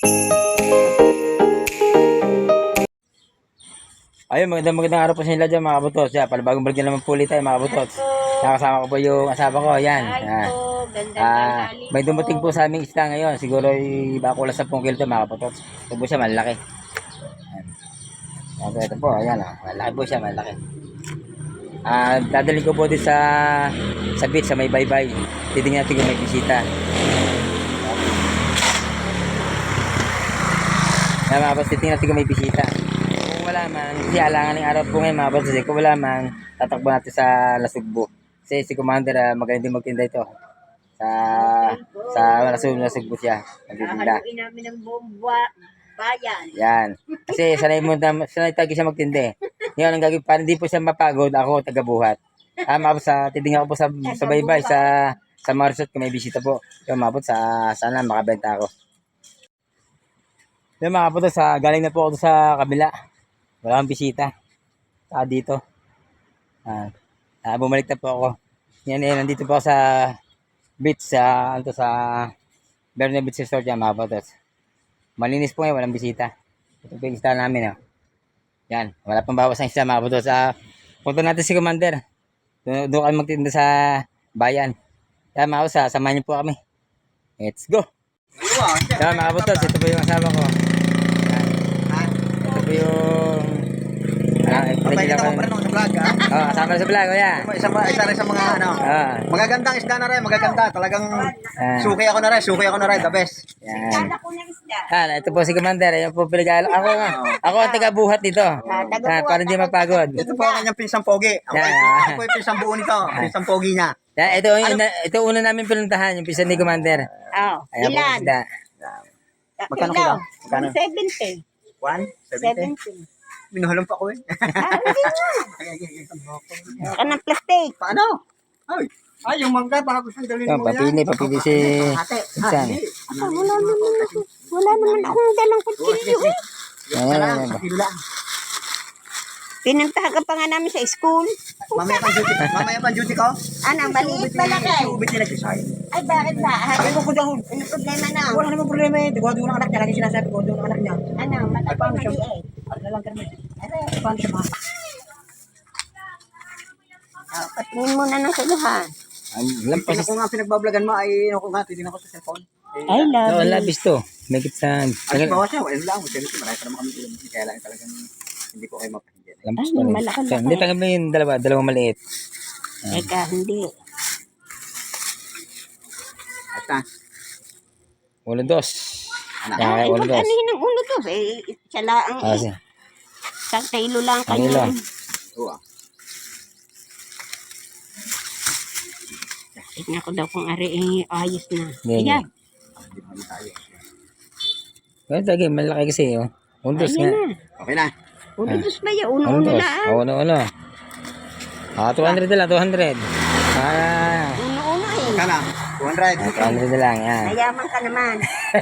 Ayun, magandang magandang araw po sa inyo dyan mga kabutos. Yan, palabagong vlog na naman po ulit tayo mga kabutos. Nakasama ko po yung asawa ko, yan. Ay Ah, po, ganda ah, may dumating po sa aming isda ngayon. Siguro yung baka kulang 10 kilo ito mga kabutos. Ito po siya, malaki. Yan. Ito, po, ayan. ah, malaki po siya, malaki. Ah, dadalhin ko po din sa sa beach sa may baybay. Titingnan natin kung may bisita. Boss, titingnan natin kung may bisita. Kung wala man, kasi alangan ng araw po ngayon mga boss. Kasi kung wala man, tatakbo natin sa Lasugbo. Kasi si Commander, uh, magaling din magtinda ito. Sa sa Lasugbo, Lasugbo siya. Magtitinda. Hahaluin namin ng buong bayan. Yan. Kasi sanay mo na, sanay talaga siya magtindi. Ngayon, ang gagawin, para hindi po siya mapagod, ako tagabuhat. Ah, mga boss, sa titingnan ko po sa, sa baybay, sa sa Marisot, kung may bisita po. Yung mga boss, sa, sana makabenta ako. Yung mga boss, sa, galing na po ako sa kabila. Wala kang bisita. Saka dito. Ah, ah, bumalik na po ako. Yan, eh, nandito po ako sa beach, sa, ano sa Berna Beach Resort yan, mga boss. Malinis po ngayon, walang bisita. Ito po yung isda namin, oh. Yan, wala pang bawas ang isda, mga boss. Ah, punta natin si Commander. Doon, doon kami magtinda sa bayan. Yan, mga ah, samahan niyo po kami. Let's go! Yan, mga boss, ito po yung asawa ko. Yan. Ito po yung... Ah, Pabay pinagila na ko. ako pa rin sa vlog, ha? Oh, kasama na sa vlog, kuya. Isa, pa, isa rin sa mga, ano, Ah, magagandang isda na rin, magaganda. Talagang ah, suki ako na rin, suki ako na rin, the best. yan. Kala ko ng isda. Ah, ito po si Commander. Ayan po pinag Ako nga. Ako ang taga-buhat dito. Ah, para hindi mapagod. Ito po ang kanyang pinsang pogi. Ako, Yan. ako po yung pinsang buo nito, pinsang pogi niya. Yan, ito, yung, ito una namin pinuntahan, yung pisa ni Commander. Oh, Ayan po ilan? isda. Magkano Ilan? kilo? Magkano? 70. 1? 70? 70. Minuhalong pa ko eh. Ah, hindi nga. Ka ng plastic. Paano? Ay, ay, yung mangga, baka gusto dalhin Yan, mo yan. papili, papili si Ate, Insan. Ako, wala naman ako. Wala naman akong dalang kutsilyo eh. Ayan, ayan, ayan. Kilo lang. Pinuntahan ka pa nga namin sa school. Mamaya pang duty, mamaya pang duty ko. Ano, maliit pala kay. Ubit nila kisay. Ay, bakit ba? Sabi ko ko daw, Ano problema na? wala namang problema eh. Diba doon ang anak niya, lagi sinasabi ko doon ang anak niya. Ano, siya? maliit. Ano na lang kami. Ay, paano siya Oh, patingin muna ng suluhan. Ang lampas. Tingnan ko nga pinagbablagan mo ay ano ko nga titingnan ko sa cellphone. Eh, I love Oh, you. labis to. May sa... Ay, bawa siya, wala lang. Kasi marami pa naman kami. Kaya lang talagang hindi ko kayo mapahindihan. Lampas Ay, pa rin. malaki, So, Hindi, tanggap mo yung dalawa, dalawa maliit. Eka, hindi. At na, Ulo dos. Anak. Yan, Ay, ulo dos. mag-anihin ng ulo to. Eh, siya lang. Ah, sige. Sa kilo lang Ang ilo. kanya. oo. Tignan ko daw kung ari eh, ayos na. Hindi, Ayan. Hindi pa tayo. Well, tagay, malaki kasi, oh. Dos Ayan nga. na. Okay na. Ulo dos ba yun? Ulo Uno-uno dos. lang. Oh, ulo. Ah, 200 na lang, 200. Ah, Uno-uno eh. Kana, 200. ah, 200 na lang, yan. Mayaman ka naman.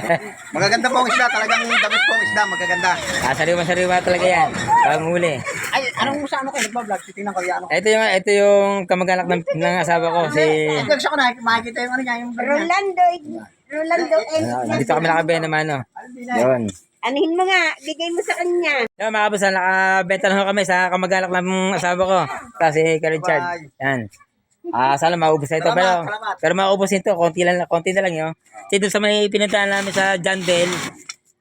Magaganda po ang isda. Talagang damit po ang isda. Magaganda. Ah, sariwa-sariwa talaga yan. Panghuli. Ay, anong sa ano kayo? Nagbablog. Titingnan ko yan. Ano. Ito yung, ito yung kamag-anak ng, ng asawa ko, si... Ay, gusto ko na. Makikita yung ano niya. Yung Rolando. Rolando. Eh, Ah, dito kami nakabenta naman, no? Yun. Anihin mo nga. Bigay mo sa kanya. Yan mga kabasa, nakabenta na ho kami sa kamag-anak ng asawa ko. Kasi kay Richard. Yan. Ah, sana maubos na ito. Salamat, Pero, salamat. pero maubos nito. Konti lang, konti na lang yun. Kasi doon sa may pinuntahan namin sa John Bell,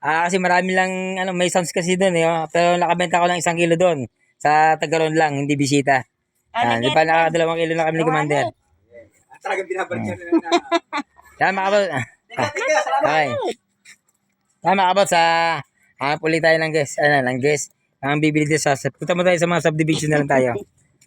ah, kasi marami lang, ano, may sounds kasi doon. Eh, oh. Pero nakabenta ko lang isang kilo doon. Sa Tagaron lang, hindi bisita. Ah, di pa nakadalawang kilo na kami ni Commander. Talagang binabalik niya na. Yan mga. Salamat. Okay. Tama ka ba sa hanap ulit tayo ng guest. Ano, ng guest. Ang bibili dito sa, punta mo tayo sa mga subdivision na lang tayo.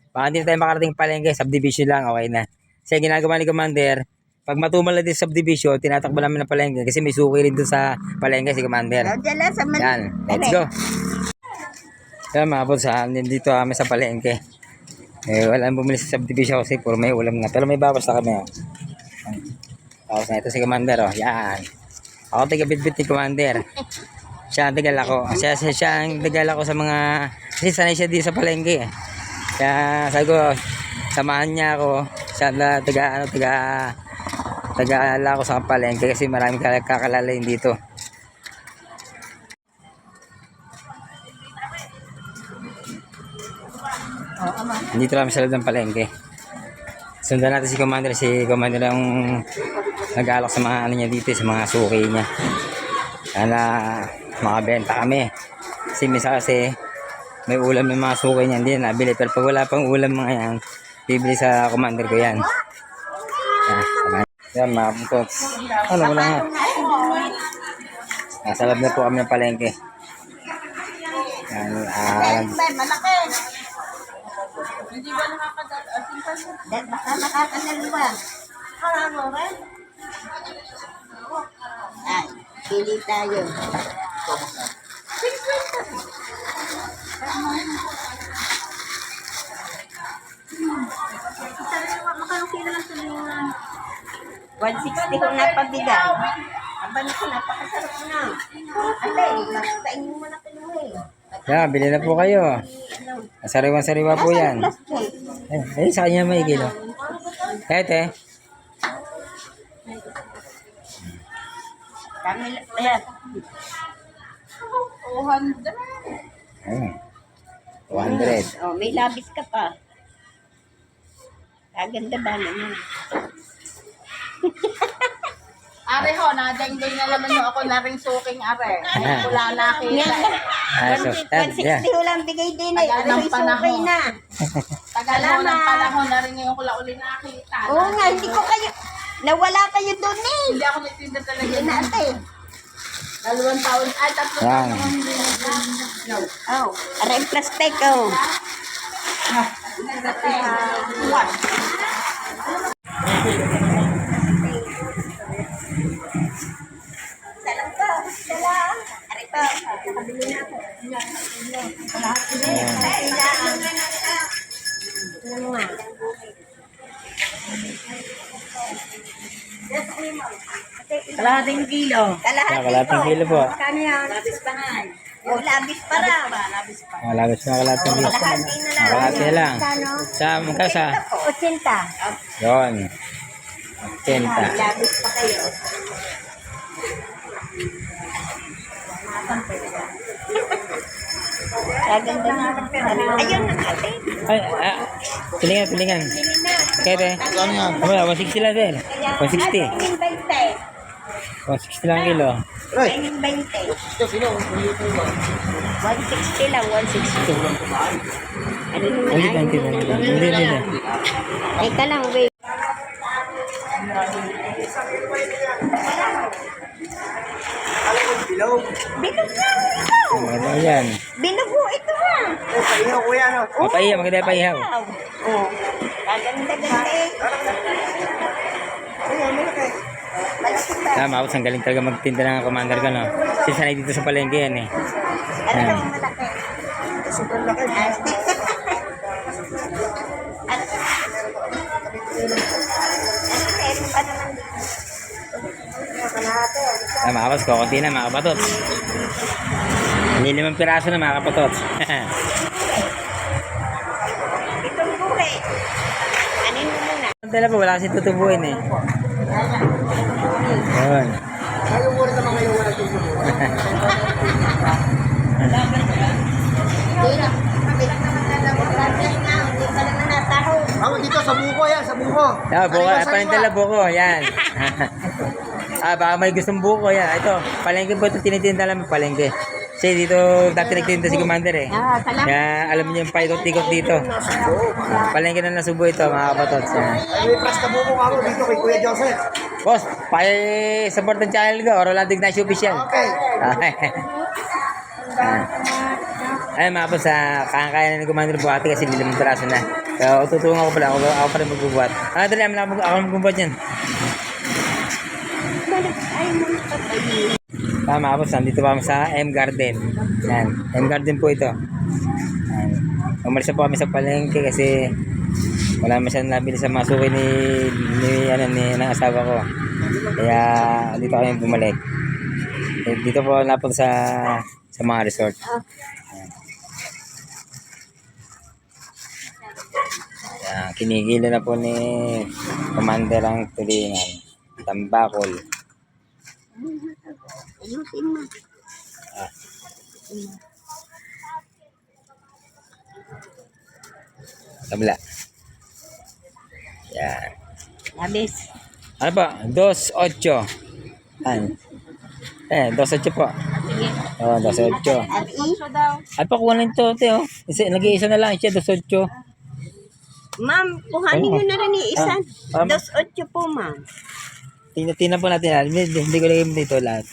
Baka hindi tayo makarating palengke, subdivision lang, okay na. Kasi ginagawa ni Commander, pag matumal na din sa subdivision, tinatakbo namin ng palengke kasi may suki rin doon sa palengke si Commander. Dala sa man. Yan, let's go. Yan mga boss, ha, nandito kami sa palengke. Eh, wala nang bumili sa subdivision kasi puro may ulam na. Pero may bawas na kami. Oh. Tapos na ito si Commander. Oh. Yan. Ako taga bitbit ni Commander. Siya ang tagal ako. Siya, siya, siya ang tagal ako sa mga... Kasi sanay siya di sa palengke. Eh. Kaya sabi ko, samahan niya ako. Siya na taga, ano, taga... Taga-ala ako sa palengke kasi marami kakalala yun dito. Dito lang sa loob ng palengke. Sundan natin si Commander. Si Commander ang nag-alok sa mga ano niya dito, sa mga suki niya. Sana makabenta kami. Kasi misa kasi may ulam ng mga suki niya. Hindi na nabili. Pero pag wala pang ulam mga yan, bibili sa Commander ko yan. Ah, yan mga putots. Ano, wala nga. Nasa loob na po kami ng palengke. Yan, ah, malaki. Hindi ba nakakadal? Baka nakakadalawa. Karamo rin. Ay, pili tayo. One sixty kung napabigay. Aba na ko, napakasarap na. Alay, nakatain mo na kinuha eh. yan, bili na po kayo. Sariwan-sariwa po yan. Eh, eh, sa kanya may kilo. Eh, Kami, ayan. Ayun. 200. Oh, may labis ka pa. Kaganda ba naman? Are ho, nadengdoy na naman yung ako na rin suking are. Wala na kita. Ah, so, yan. 160 lang bigay din eh. Tagal Ano ng panahon. na? Tagal ho ng panahon na rin ngayon ko lang uli nakita. Oo nga, hindi ko kayo, nawala kayo doon eh. Hindi yun. natin. Dalawang taon, ay tatlong Yan. taon. Oh, aray plastic oh. Salam ko, dala. Aray po, nakabili na ako. Ano Kalahating kilo. Kalahati Yan, kalating kilo po. Kano yan? Labis pa nga. Oh, labis pa raw. Ah, labas na kalating kilo. Kalahati na lang. Kalahati na lang. Sa magkasa. 80. Yun. 80. Labis pa kayo. Kaganda nga. Ayun na natin. Ay, ah, pilingan, pilingan. Kaya, te. Wala, 160 lang, sir. 160. Tingin 20. 160 lang kilo. Tingin 20. 160 lang, 160. Ano naman? Hindi, hindi, hindi. Hindi, hindi. Teka lang, wait. Binugo ito. Ano yan? Binugo ito ha. Mapaihaw, maganda pa ihaw. Oh. Kaganda-ganda eh. Malaki ba? Tama, ako ang galing talaga magtinda ng commander ka, no? Kasi sanay dito sa palengke yan, eh. Ano Yan. ang malaki? Sobrang laki. Ano? Ano meron pa naman dito? Tama, kapos ko, konti na, mga kapatots. Hindi limang piraso na, mga kapatots. Itong buhay. Anin mo muna. Dala po, wala kasi tutubuin, eh. Yun. Hindi pa naman natahog. Ako dito sa buko yan, sa buko. Tama, buko, ah, panintala buko, yan. ah, baka may gustong buko, yan. Ito, palengke po ito, tinitinda lang palengke. Kasi dito, dati nagtinda si Commander, eh. Ah, salamat. Kaya alam niyo yung paikot-ikot dito. Palengke na nasubo ito, mga kapatots. May press na buko ako dito kay Kuya Joseph. Boss, pa-support ng channel ko, Rolando Ignacio Official. Okay. Okay. Ay, mga boss, ah, kaya na ni Commander buhati kasi limang piraso na. So, tutulungan ko pala, ako, ako pa rin magbubuhat. Ah, dali, amin ako, ako magbubuhat yan. Tama, mga boss, nandito pa kami sa M Garden. Yan, M Garden po ito. Umalis na po kami sa palengke kasi wala masyadong nabili sa mga suki ni, ni, ano, ni, ng asawa ko. Kaya, dito kami bumalik. Eh, Dito po napunta sa sa mga resort. Yan, kinigilo na po ni Commander ang tulingan. Tambakol. Mo. Kabila. Yan. Labis. Ano po? Dos ocho. Yan. Eh, dos ocho po. Sige. Oh, dos ocho. Ay, pakuha na ito, te, oh. Isa, nag-iisa na lang siya, dos ocho. ma'am, kuhanin nyo na rin yung isa. Ah, um, Dos otso po, ma'am. Tingnan, tingnan po natin. ah. Hindi, hindi ko lagay dito lahat.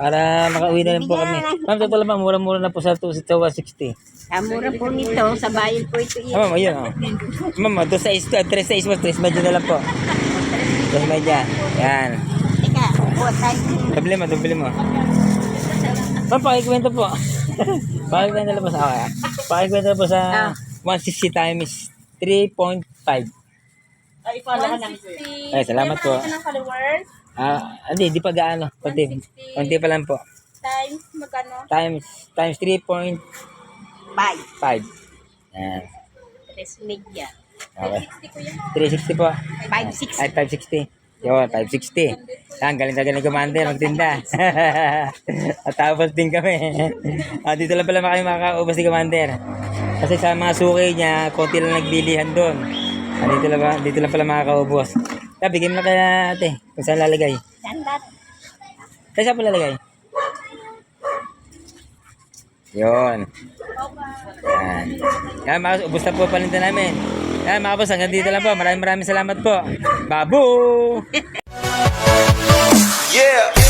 Para makauwi na rin po kami. Ma'am, totoo lang, ma'am, mura-mura na po sa 2 sa 160. Ang mura po nito, sa bayan po ito. Ah, ma'am, ayun, oh. Ma'am, 2 sa 1, 3 sa 1, 3 medyo na lang po. 3 medyo. Yan. Teka, upo tayo. Doble mo, doble mo. Ma'am, pakikwento po. pakikwento lang po sa akin. Pakikwento lang po sa 160 times 3.5. Ay, follow ka. 160. Ay, salamat po. Ano ng followers? Ah, hindi, di pa gaano. Konti. 160. Konti pa lang po. Times magkano? Times, times 3.5. Bye. Yan. Tres media. Okay. 60 kuya. 360 po. Five, six. Ay, 560. Yun, 560. Yan, galing na galing commander, magtinda. At tapos din kami. ah, dito lang pala kami makakaubos ni commander. Kasi sa mga suki niya, konti lang nagbilihan doon. Ah, dito lang, ba- dito lang pala makakaubos. Kaya bigyan mo kaya ate, kung saan lalagay. Saan ba? Kaya saan pa lalagay? Yun. Yan. Yan mga boss, na po palinta namin. Yan mga boss, hanggang dito lang po. Maraming maraming salamat po. Babu! yeah!